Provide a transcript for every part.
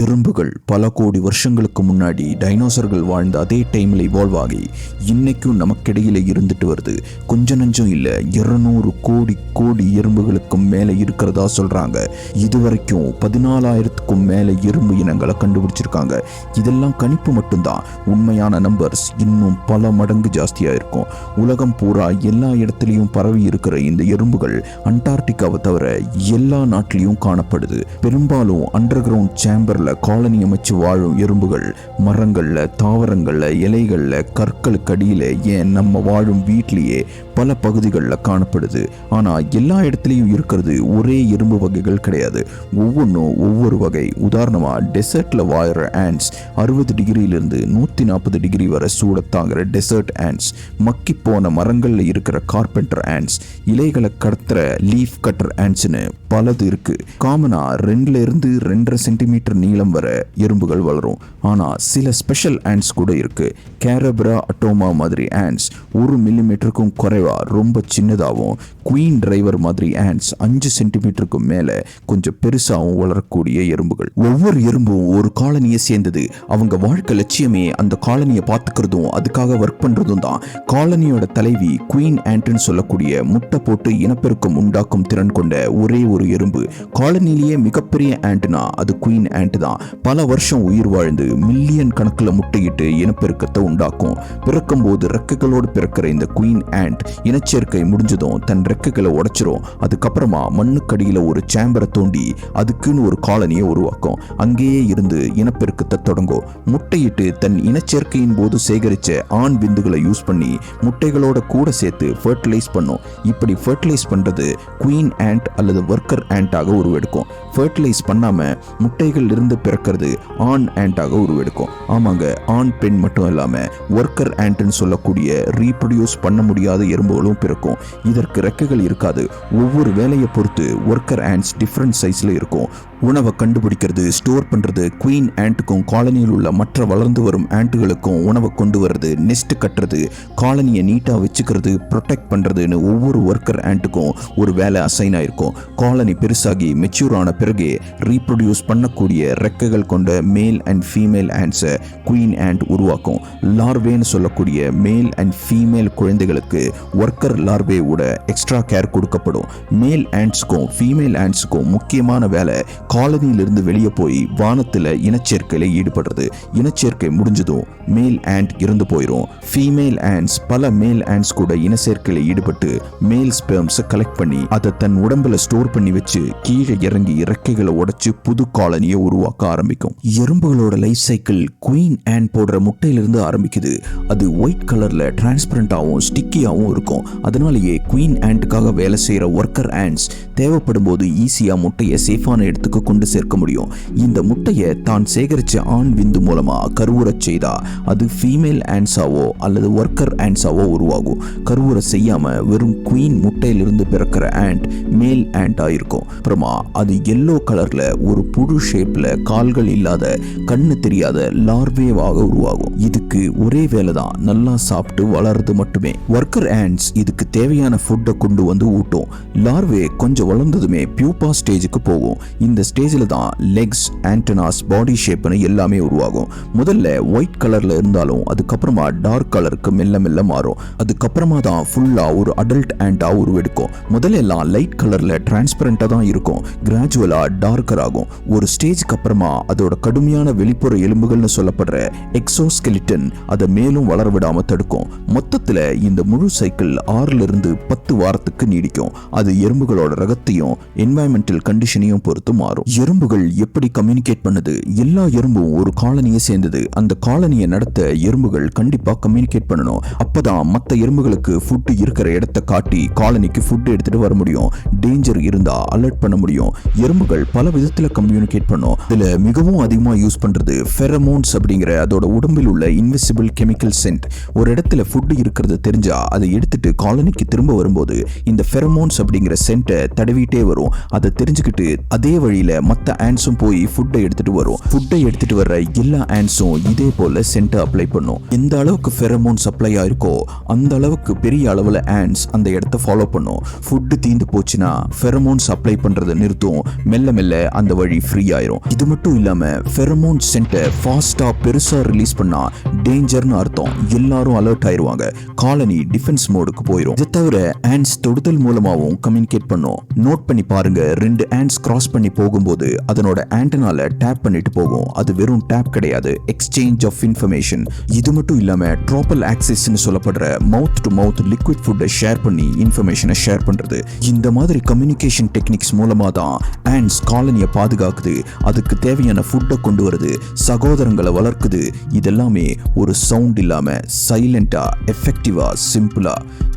எறும்புகள் பல கோடி வருஷங்களுக்கு முன்னாடி டைனோசர்கள் வாழ்ந்த அதே டைமில் இவால்வ் ஆகி இன்னைக்கும் நமக்கிடையில் இருந்துட்டு வருது. கொஞ்ச நஞ்சம் இல்லை இருநூறு கோடி கோடி எறும்புகளுக்கும் மேலே இருக்கிறதா சொல்றாங்க. இதுவரைக்கும் பதினாலாயிரத்துக்கும் மேலே எறும்பு இனங்களை கண்டுபிடிச்சிருக்காங்க. இதெல்லாம் கணிப்பு மட்டும்தான். உண்மையான நம்பர்ஸ் இன்னும் பல மடங்கு ஜாஸ்தியாக இருக்கும். உலகம் பூரா எல்லா இடத்துலையும் பரவி இருக்கிற இந்த எறும்புகள் அண்டார்டிகாவை தவிர எல்லா நாட்டிலையும் காணப்படுது. பெரும்பாலும் அண்டர் கிரவுண்ட் சேம்பர்ல காலனி அமைச்சு வாழும் எறும்புகள் மரங்கள்ல தாவரங்கள்ல இலைகளில் கற்களுக்கு அடியில ஏன் நம்ம வாழும் வீட்லேயே பல பகுதிகளில் காணப்படுது. ஆனா எல்லா இடத்துலையும் இருக்கிறது ஒரே எறும்பு வகைகள் கிடையாது. ஒவ்வொன்றும் ஒவ்வொரு வகை. உதாரணமா டெசர்ட்ல வாழற ஆண்ட்ஸ் அறுபது டிகிரியிலிருந்து நூற்றி நாற்பது டிகிரி வரை சூட தாங்குற டெசர்ட் ஆண்ட்ஸ் மக்கி போன மரங்கள்ல இருக்கிற கார்பெண்டர் ants இலைகளை கடத்துற லீஃப் கட்டர் ants-னு பலது இருக்கு. காமனா ரெண்டுல இருந்து ரெண்டரை சென்டிமீட்டர் நீளம் வர எறும்புகள் வளரும். ஆனா சில ஸ்பெஷல் ஆண்ட்ஸ் கூட இருக்கு. கேரப்ரா அட்டோமா மாதிரி ஆண்ட்ஸ் ஒரு மில்லிமீட்டருக்கும் குறைவா ரொம்ப சின்னதாகவும் குயின் டிரைவர் மாதிரி ஆண்ட்ஸ் அஞ்சு சென்டிமீட்டருக்கும் மேல கொஞ்சம் பெருசாகவும் வளரக்கூடிய எறும்புகள். ஒவ்வொரு எறும்பும் ஒரு காலனியை சேர்ந்தது. அவங்க வாழ்க்கை லட்சியமே அந்த காலனியை பார்த்துக்கிறதும் அதுக்காக ஒர்க் பண்றதும் தான். காலனியோட தலைவி குயின் ஆண்ட்னு சொல்லக்கூடிய முட்டை போட்டு இனப்பெருக்கம் உண்டாக்கும் திறன் கொண்ட ஒரே ஒரு எறும்பு. காலனிலேயே மிகப்பெரிய ஆண்ட்னா அது குயின் ஆண்ட் தான். பல வருஷம் உயிர் வாழ்ந்து மில்லியன் கணக்கில் முட்டையிட்டு இனப்பெருக்கத்தை உண்டாக்கும். பிறக்கும் போது ரெக்கைகளோடு பிறக்கிற இந்த குயின் ஆண்ட் இனச்சேர்க்கை முடிஞ்சதும் தன் ரெக்கைகளை உடைச்சிரும். அதுக்கப்புறமா மண்ணுக்கடியில் ஒரு சேம்பரை தோண்டி அதுக்குன்னு ஒரு காலனியை உருவாக்கும். அங்கேயே இருந்து இனப்பெருக்கத்தை தொடங்கும். முட்டையிட்டு தன் இனச்சேர்க்கையின் போது சேகரிச்ச ஆண் விந்துகளை யூஸ் பண்ணி முட்டைகளோட கூட சேர்த்து ஃபர்டிலைஸ் பண்ணும். இப்படி ஃபர்டிலைஸ் பண்றது குயின் ஆண்ட் அல்லது ஒர்க்கர் ஆண்டாக உருவெடுக்கும். ஃபர்டிலைஸ் பண்ணாம முட்டைகள் இருந்து பிறக்கிறது. ஆண் ஆண்டாக உருவெடுக்கும். ஆமாங்க ஆண் பெண் மட்டும் இல்லாம ஒர்க்கர் ஆண்ட்னு சொல்லக்கூடிய ரீப்ரொடியூஸ் பண்ண முடியாத எறும்புகளும் பிறக்கும். இதற்கு ரெக்கைகள் இருக்காது. ஒவ்வொரு வேலையை பொறுத்து ஒர்க்கர் ஆண்ட்ஸ் டிஃப்ரெண்ட் சைஸ்ல இருக்கும். உணவை கண்டுபிடிக்கிறது ஸ்டோர் பண்ணுறது குயின் ஆண்ட்டுக்கும் காலனியில் உள்ள மற்ற வளர்ந்து வரும் ஆண்ட்டுகளுக்கும் உணவை கொண்டு வர்றது நெஸ்ட் கட்டுறது காலனியை நீட்டாக வச்சுக்கிறது ப்ரொடெக்ட் பண்ணுறதுன்னு ஒவ்வொரு ஒர்க்கர் ஆண்ட்டுக்கும் ஒரு வேலை அசைன் ஆயிருக்கும். காலனி பெருசாகி மெச்சூர் ஆன பிறகே ரீப்ரொடியூஸ் பண்ணக்கூடிய ரெக்கைகள் கொண்ட மேல் அண்ட் ஃபீமேல் ஆண்ட்ஸை குயின் ஆண்ட் உருவாக்கும். லார்வேன்னு சொல்லக்கூடிய மேல் அண்ட் ஃபீமேல் குழந்தைகளுக்கு ஒர்க்கர் லார்வேவோட எக்ஸ்ட்ரா கேர் கொடுக்கப்படும். மேல் ஆண்ட்ஸுக்கும் ஃபீமேல் ஆண்ட்ஸுக்கும் முக்கியமான வேலை காலனியிலிருந்து வெளியே போய் வானத்தில் இனச்சேர்க்கையில் ஈடுபடுறது. இனச்சேர்க்கை முடிஞ்சதும் மேல் ஆண்ட் இறந்து போயிடும் ஃபீமேல் ஆண்ட்ஸ் பல மேல் ஆண்ட்ஸ் கூட இனச்சேர்க்கையில் ஈடுபட்டு மேல் ஸ்பெர்ம்ஸை கலெக்ட் பண்ணி அதை தன் உடம்புல ஸ்டோர் பண்ணி வச்சு கீழே இறங்கி இறக்கைகளை உடைச்சு புது காலனியை உருவாக்க ஆரம்பிக்கும். எறும்புகளோட லைஃப் சைக்கிள் குயின் ஆண்ட் போடுற முட்டையிலிருந்து ஆரம்பிக்குது. அது ஒயிட் கலரில் டிரான்ஸ்பரண்டாகவும் ஸ்டிக்கியாகவும் இருக்கும். அதனாலேயே குயின் ஆண்ட்டுக்காக வேலை செய்கிற ஒர்க்கர் ஆண்ட்ஸ் தேவைப்படும் போது ஈஸியாக முட்டையை சேஃபான இடத்துக்கு கொண்டு சேர்க்க முடியும். இந்த முட்டையை தான் சேகரிச்ச ஆண் விந்து மூலமா கருவுறச் செய்தா. அது ஃபீமேல் ஆன்சாவோ அல்லது ஒர்க்கர் ஆன்சாவோ உருவாகும். கருவுரை செய்யாம வெறும் குயின் முட்டையிலிருந்து பிறக்கிற ஆண்ட் மேல் ஆண்டாக இருக்கும் அப்புறமா அது எல்லோ கலர்ல ஒரு புழு ஷேப்ல கால்கள் இல்லாத கண்ணு தெரியாத லார்வேவாக உருவாகும். இதுக்கு ஒரே வேலை தான் நல்லா சாப்பிட்டு வளர்றது மட்டுமே. ஒர்க்கர் ஆண்ட்ஸ் இதுக்கு தேவையான ஃபுட்டை கொண்டு வந்து ஊட்டும். லார்வே கொஞ்சம் வளர்ந்ததுமே பியூப்பா ஸ்டேஜுக்கு போகும். இந்த ஸ்டேஜில் தான் லெக்ஸ் ஆண்டனாஸ் பாடி ஷேப்னு எல்லாமே உருவாகும். முதல்ல ஒயிட் கலரில் இருந்தாலும் அதுக்கப்புறமா டார்க் கலருக்கு மெல்ல மெல்ல மாறும். அதுக்கப்புறமா தான் ஃபுல்லாக ஒரு அடல்ட் ஆண்டாக உருவெடுக்கும். முதல்ல எல்லாம் லைட் கலரில் டிரான்ஸ்பரண்ட்டாக தான் இருக்கும். கிராஜுவலாக டார்க்கர் ஆகும். ஒரு ஸ்டேஜ்க்கு அப்புறமா அதோட கடுமையான வெளிப்புற எலும்புகள்னு சொல்லப்படுற எக்ஸோஸ்கெலிட்டன் அதை மேலும் வளர விடாமல் தடுக்கும். மொத்தத்தில் இந்த முழு சைக்கிள் ஆறிலிருந்து பத்து வாரத்துக்கு நீடிக்கும். அது எறும்புகளோட ரகத்தையும் என்வாயன்மெண்டல் கண்டிஷனையும் பொறுத்து மாறும். எறும்புகள் எப்படி கம்யூனிகேட் பண்ணுது? எல்லா எறும்பும் ஒரு காலனியை சேர்ந்தது. அந்த காலனியை நடத்த எறும்புகள் கண்டிப்பா கம்யூனிகேட் பண்ணணும். அப்பதான் மற்ற எறும்புகளுக்கு ஃபுட் இருக்கிற இடத்த காட்டி காலனிக்கு ஃபுட் எடுத்துட்டு வர முடியும். டேஞ்சர் இருந்தா அலர்ட் பண்ண முடியும். எறும்புகள் பல விதத்துல கம்யூனிகேட் பண்ணும். இதுல மிகவும் அதிகமா யூஸ் பண்றது ஃபெரமோன்ஸ் அப்படிங்கிற அதோட உடம்பில் உள்ள இன்விசிபிள் கெமிக்கல் சென்ட் ஒரு இடத்துல ஃபுட் இருக்கிறது தெரிஞ்சா அதை எடுத்துட்டு காலனிக்கு திரும்ப வரும்போது இந்த ஃபெரமோன்ஸ் அப்படிங்கிற சென்ட்டை தடவிட்டே வரும். அதை தெரிஞ்சுக்கிட்டு அதே வழி வழியில மத்த ஆண்ட்ஸும் போய் ஃபுட்டை எடுத்துட்டு வரும். ஃபுட்டை எடுத்துட்டு வர்ற எல்லா ஆண்ட்ஸும் இதே போல சென்ட் அப்ளை பண்ணும். எந்த அளவுக்கு ஃபெரமோன் சப்ளை ஆயிருக்கோ அந்த அளவுக்கு பெரிய அளவுல ஆண்ட்ஸ் அந்த இடத்த ஃபாலோ பண்ணும். ஃபுட்டு தீந்து போச்சுன்னா ஃபெரமோன் சப்ளை பண்றதை நிறுத்தும். மெல்ல மெல்ல அந்த வழி ஃப்ரீ ஆயிரும். இது மட்டும் இல்லாம ஃபெரமோன் சென்ட்டை ஃபாஸ்டா பெருசா ரிலீஸ் பண்ணா டேஞ்சர்னு அர்த்தம். எல்லாரும் அலர்ட் ஆயிருவாங்க. காலனி டிஃபென்ஸ் மோடுக்கு போயிடும் இதை தவிர ஆண்ட்ஸ் தொடுதல் மூலமாவும் கம்யூனிகேட் பண்ணும். நோட் பண்ணி பாருங்க ரெண்டு ஆண்ட்ஸ் கிராஸ் பண்ணி போகும்போது அதனோட ஆண்டனால டேப் பண்ணிட்டு போகும். அது வெறும் டேப் கிடையாது. எக்ஸ்சேஞ்ச் ஆஃப் இன்ஃபர்மேஷன் இது மட்டும் இல்லாம ட்ராப்பல் ஆக்சஸ்னு சொல்லப்படுற மவுத் டு மவுத் லிக்விட் ஃபுட்டை ஷேர் பண்ணி இன்ஃபர்மேஷனை ஷேர் பண்றது. இந்த மாதிரி கம்யூனிகேஷன் டெக்னிக்ஸ் மூலமா தான் ஆண்ட்ஸ் காலனியை பாதுகாக்குது. அதுக்கு தேவையான ஃபுட்டை கொண்டு வருது. சகோதரங்களை வளர்க்குது. இதெல்லாமே ஒரு சவுண்ட் இல்லாம சைலண்டா எஃபெக்டிவா சிம்பிளா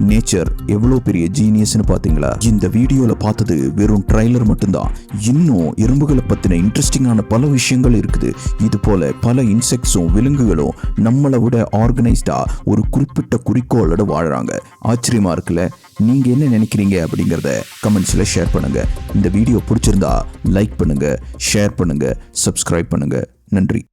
நேச்சர் எவ்வளோ பெரிய ஜீனியஸ்னு பாத்தீங்களா? இந்த வீடியோல பார்த்தது வெறும் ட்ரைலர் மட்டும்தான். இன்னும் எறும்புகளை பத்தின இன்ட்ரெஸ்டிங்கான பல விஷயங்கள் இருக்குது. இது போல பல இன்செக்ட்ஸும் விலங்குகளும் நம்மளை விட ஆர்கனைஸ்டா ஒரு குறிப்பிட்ட குறிக்கோளோட வாழ்றாங்க. ஆச்சரியமா இருக்குல்ல? நீங்க என்ன நினைக்கிறீங்க அப்படிங்கறத கமெண்ட்ஸ்ல ஷேர் பண்ணுங்க. இந்த வீடியோ பிடிச்சிருந்தா லைக் பண்ணுங்க ஷேர் பண்ணுங்க சப்ஸ்கிரைப் பண்ணுங்க. நன்றி.